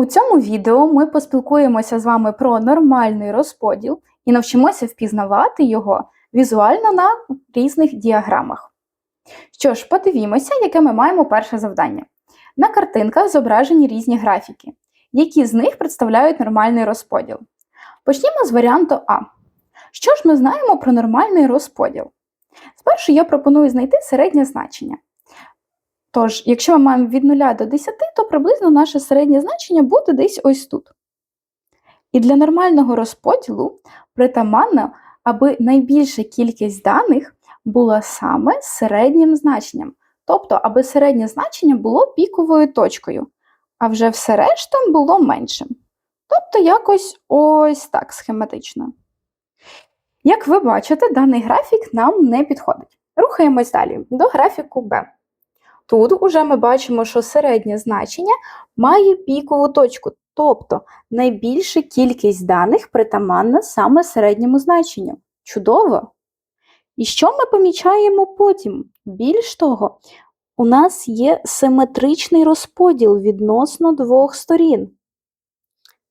У цьому відео ми поспілкуємося з вами про нормальний розподіл і навчимося впізнавати його візуально на різних діаграмах. Що ж, подивімося, яке ми маємо перше завдання. На картинках зображені різні графіки, які з них представляють нормальний розподіл. Почнімо з варіанту А. Що ж ми знаємо про нормальний розподіл? Спершу я пропоную знайти середнє значення. Тож, якщо ми маємо від 0 до 10, то приблизно наше середнє значення буде десь ось тут. І для нормального розподілу притаманно, аби найбільша кількість даних була саме середнім значенням, тобто, аби середнє значення було піковою точкою, а вже все решта було меншим. Тобто якось ось так схематично. Як ви бачите, даний графік нам не підходить. Рухаємось далі до графіку B. Тут уже ми бачимо, що середнє значення має пікову точку, тобто найбільша кількість даних притаманна саме середньому значенню. Чудово! І що ми помічаємо потім? Більш того, у нас є симетричний розподіл відносно двох сторін.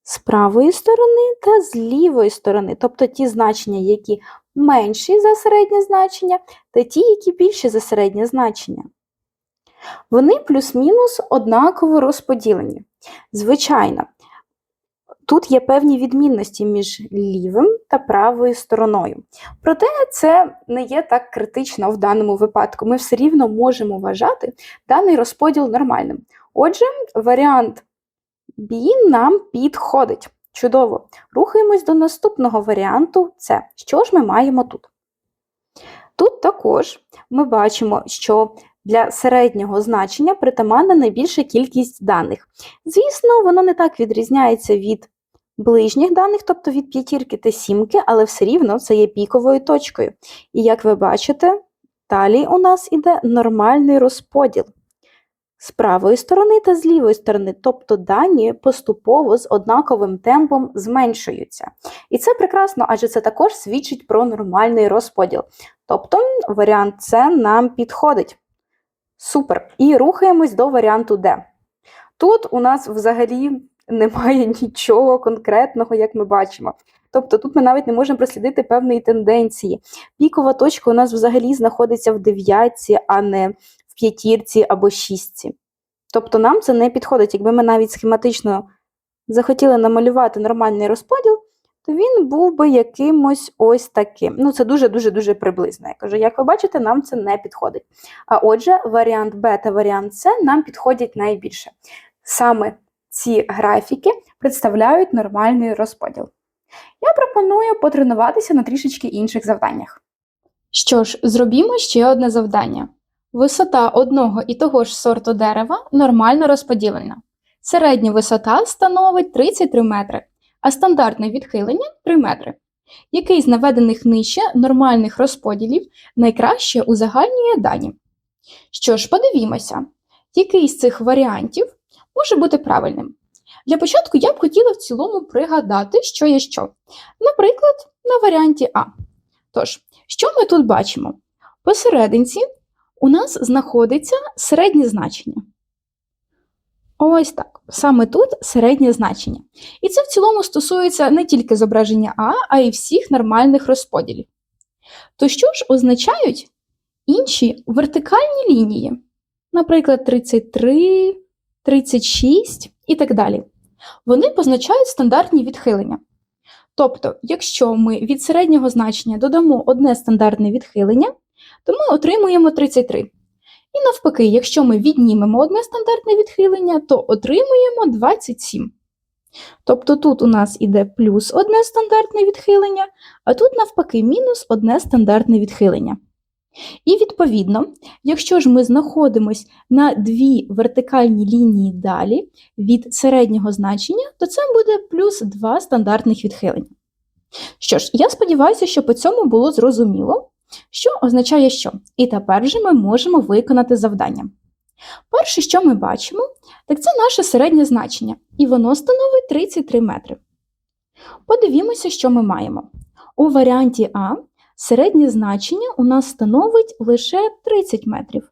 З правої сторони та з лівої сторони, тобто ті значення, які менші за середнє значення, та ті, які більші за середнє значення. Вони плюс-мінус однаково розподілені. Звичайно, тут є певні відмінності між лівим та правою стороною. Проте це не є так критично в даному випадку. Ми все рівно можемо вважати даний розподіл нормальним. Отже, варіант B нам підходить. Чудово. Рухаємось до наступного варіанту С. Що ж ми маємо тут? Тут також ми бачимо, що для середнього значення притаманна найбільша кількість даних. Звісно, воно не так відрізняється від ближніх даних, тобто від п'ятірки та сімки, але все рівно це є піковою точкою. І як ви бачите, далі у нас іде нормальний розподіл. З правої сторони та з лівої сторони, тобто дані поступово з однаковим темпом зменшуються. І це прекрасно, адже це також свідчить про нормальний розподіл. Тобто варіант С нам підходить. Супер. І рухаємось до варіанту Д. Тут у нас взагалі немає нічого конкретного, як ми бачимо. Тобто тут ми навіть не можемо прослідити певної тенденції. Пікова точка у нас взагалі знаходиться в дев'ятці, а не в п'ятірці або шістці. Тобто нам це не підходить. Якби ми навіть схематично захотіли намалювати нормальний розподіл, то він був би якимось ось таким. Ну, це дуже-дуже дуже приблизно. Я кажу, як ви бачите, нам це не підходить. А отже, варіант Б та варіант С нам підходять найбільше. Саме ці графіки представляють нормальний розподіл. Я пропоную потренуватися на трішечки інших завданнях. Що ж, зробімо ще одне завдання. Висота одного і того ж сорту дерева нормально розподілена. Середня висота становить 33 метри, а стандартне відхилення 3 метри. Який з наведених нижче нормальних розподілів найкраще узагальнює дані? Що ж, подивімося, який з цих варіантів може бути правильним. Для початку я б хотіла в цілому пригадати, що є що. Наприклад, на варіанті А. Тож, що ми тут бачимо? Посерединці у нас знаходиться середнє значення. Ось так. Саме тут середнє значення. І це в цілому стосується не тільки зображення А, а й всіх нормальних розподілів. То що ж означають інші вертикальні лінії? Наприклад, 33, 36 і так далі. Вони позначають стандартні відхилення. Тобто, якщо ми від середнього значення додамо одне стандартне відхилення, то ми отримуємо 33. І навпаки, якщо ми віднімемо одне стандартне відхилення, то отримуємо 27. Тобто тут у нас іде плюс одне стандартне відхилення, а тут, навпаки, мінус одне стандартне відхилення. І відповідно, якщо ж ми знаходимося на дві вертикальні лінії далі від середнього значення, то це буде плюс 2 стандартних відхилення. Що ж, я сподіваюся, що по цьому було зрозуміло, що означає що. І тепер же ми можемо виконати завдання. Перше, що ми бачимо, так це наше середнє значення, і воно становить 33 метри. Подивімося, що ми маємо. У варіанті А середнє значення у нас становить лише 30 метрів.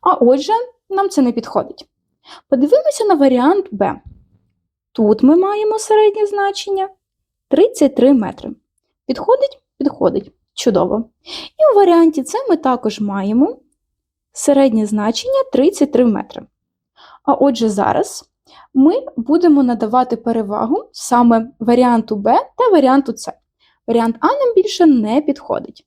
А отже, нам це не підходить. Подивимося на варіант Б. Тут ми маємо середнє значення 33 метри. Підходить? Підходить. Чудово. І у варіанті С ми також маємо середнє значення 33 метри. А отже, зараз ми будемо надавати перевагу саме варіанту Б та варіанту С. Варіант А нам більше не підходить.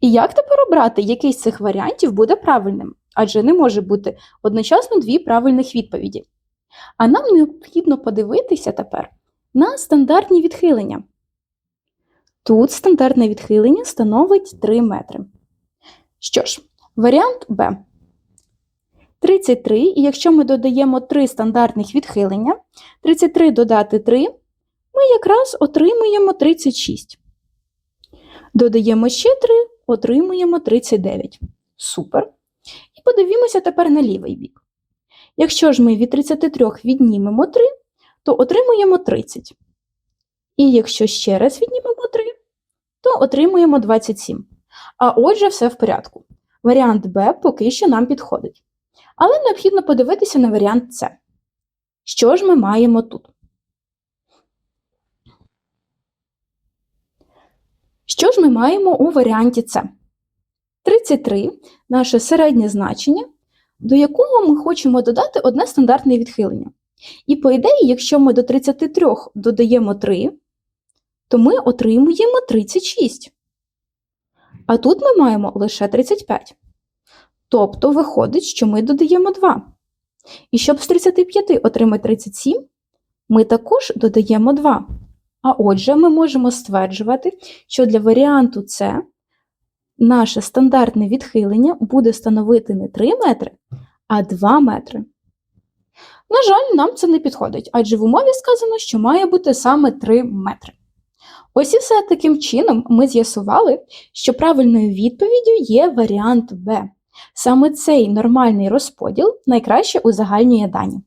І як тепер обрати, який з цих варіантів буде правильним? Адже не може бути одночасно дві правильних відповіді. А нам необхідно подивитися тепер на стандартні відхилення. Тут стандартне відхилення становить 3 метри. Що ж, варіант Б. 33, і якщо ми додаємо 3 стандартних відхилення, 33 додати 3, ми якраз отримуємо 36. Додаємо ще 3, отримуємо 39. Супер. І подивімося тепер на лівий бік. Якщо ж ми від 33 віднімемо 3, то отримуємо 30. І якщо ще раз віднімемо 3, то отримуємо 27. А отже, все в порядку. Варіант Б поки що нам підходить. Але необхідно подивитися на варіант С. Що ж ми маємо тут? Що ж ми маємо у варіанті С? 33 наше середнє значення, до якого ми хочемо додати одне стандартне відхилення. І по ідеї, якщо ми до 33 додаємо 3, то ми отримуємо 36. А тут ми маємо лише 35. Тобто виходить, що ми додаємо 2. І щоб з 35 отримати 37, ми також додаємо 2. А отже, ми можемо стверджувати, що для варіанту С наше стандартне відхилення буде становити не 3 метри, а 2 метри. На жаль, нам це не підходить, адже в умові сказано, що має бути саме 3 метри. Ось і все таким чином ми з'ясували, що правильною відповіддю є варіант Б. Саме цей нормальний розподіл найкраще узагальнює дані.